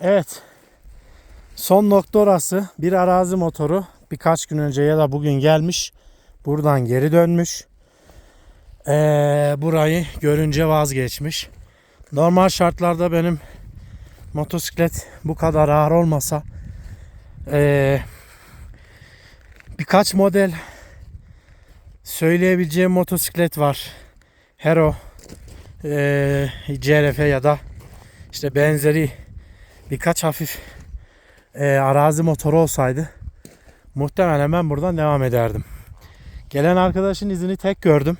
Evet. Son nokta orası. Bir arazi motoru birkaç gün önce ya da bugün gelmiş. Buradan geri dönmüş. Ee, burayı görünce vazgeçmiş. Normal şartlarda benim motosiklet bu kadar ağır olmasa ee, birkaç model söyleyebileceğim motosiklet var. Hero, ee, CRF ya da işte benzeri birkaç hafif ee, arazi motoru olsaydı muhtemelen ben buradan devam ederdim. Gelen arkadaşın izini tek gördüm.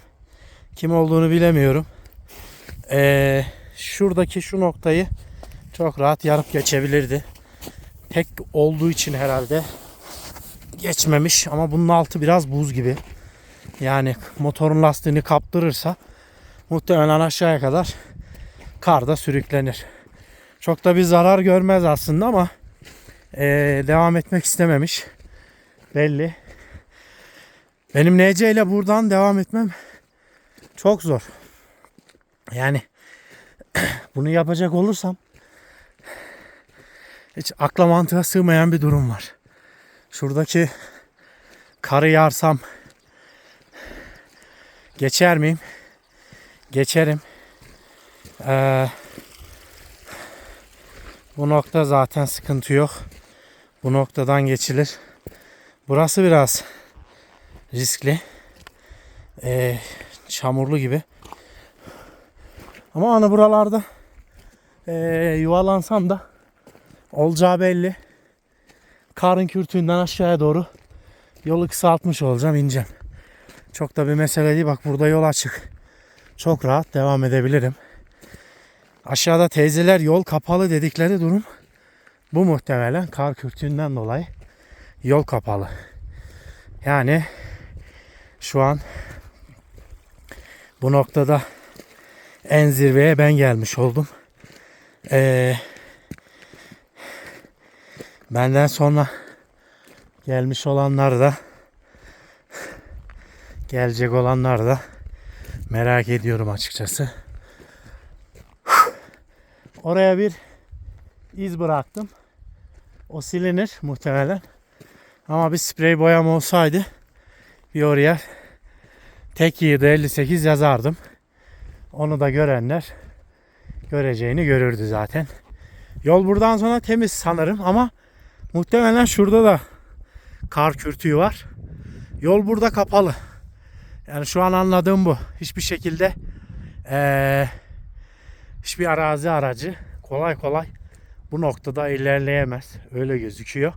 Kim olduğunu bilemiyorum. Ee, şuradaki şu noktayı çok rahat yarıp geçebilirdi. Tek olduğu için herhalde geçmemiş ama bunun altı biraz buz gibi. Yani motorun lastiğini kaptırırsa muhtemelen aşağıya kadar karda sürüklenir. Çok da bir zarar görmez aslında ama eee, devam etmek istememiş. Belli. Benim NC ile buradan devam etmem çok zor. Yani bunu yapacak olursam hiç akla mantığa sığmayan bir durum var. Şuradaki karı yarsam geçer miyim? Geçerim. Ee, bu nokta zaten sıkıntı yok. Bu noktadan geçilir. Burası biraz riskli. Ee, çamurlu gibi. Ama hani buralarda ee, yuvalansam da olacağı belli. Karın kürtüğünden aşağıya doğru yolu kısaltmış olacağım ineceğim. Çok da bir mesele değil. Bak burada yol açık. Çok rahat devam edebilirim. Aşağıda teyzeler yol kapalı dedikleri durum bu muhtemelen kar kürtüğünden dolayı yol kapalı. Yani şu an bu noktada en zirveye ben gelmiş oldum. Ee, benden sonra gelmiş olanlar da gelecek olanlar da merak ediyorum açıkçası. Oraya bir iz bıraktım. O silinir muhtemelen. Ama bir sprey boyam olsaydı bir oraya tek yiğidi 58 yazardım. Onu da görenler göreceğini görürdü zaten. Yol buradan sonra temiz sanırım ama muhtemelen şurada da kar kürtüğü var. Yol burada kapalı. Yani şu an anladığım bu. Hiçbir şekilde eee, hiçbir arazi aracı kolay kolay bu noktada ilerleyemez. Öyle gözüküyor.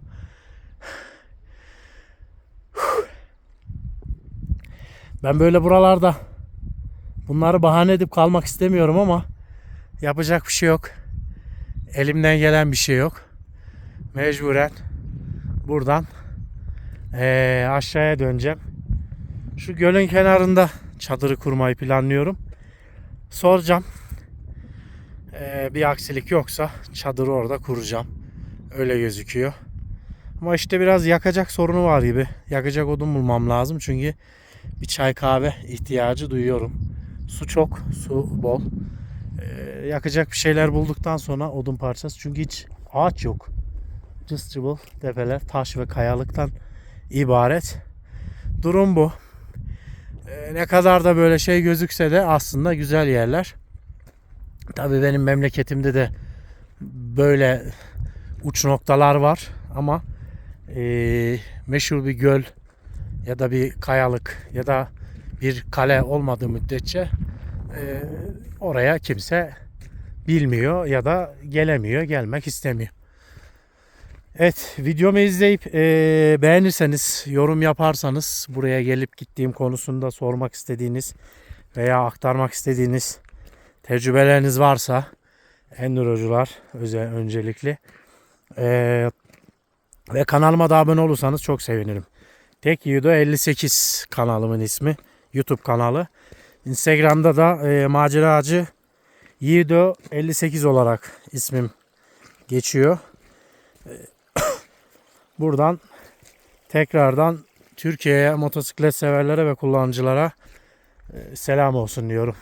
Ben böyle buralarda bunları bahane edip kalmak istemiyorum ama yapacak bir şey yok. Elimden gelen bir şey yok. Mecburen buradan eee, aşağıya döneceğim. Şu gölün kenarında çadırı kurmayı planlıyorum. Soracağım. Eee, bir aksilik yoksa çadırı orada kuracağım. Öyle gözüküyor. Ama işte biraz yakacak sorunu var gibi. Yakacak odun bulmam lazım çünkü bir çay kahve ihtiyacı duyuyorum. Su çok, su bol. Ee, yakacak bir şeyler bulduktan sonra odun parçası. Çünkü hiç ağaç yok. Cız cıbıl tepeler, taş ve kayalıktan ibaret. Durum bu. Ee, ne kadar da böyle şey gözükse de aslında güzel yerler. Tabii benim memleketimde de böyle uç noktalar var ama eee, meşhur bir göl ya da bir kayalık ya da bir kale olmadığı müddetçe eee, oraya kimse bilmiyor ya da gelemiyor, gelmek istemiyor. Evet, videomu izleyip eee, beğenirseniz, yorum yaparsanız buraya gelip gittiğim konusunda sormak istediğiniz veya aktarmak istediğiniz tecrübeleriniz varsa endurocular özel öncelikli eee, ve kanalıma da abone olursanız çok sevinirim. Tek Yiğido 58 kanalımın ismi. YouTube kanalı. Instagram'da da e, maceracı Yiğido 58 olarak ismim geçiyor. Buradan tekrardan Türkiye'ye motosiklet severlere ve kullanıcılara e, selam olsun diyorum.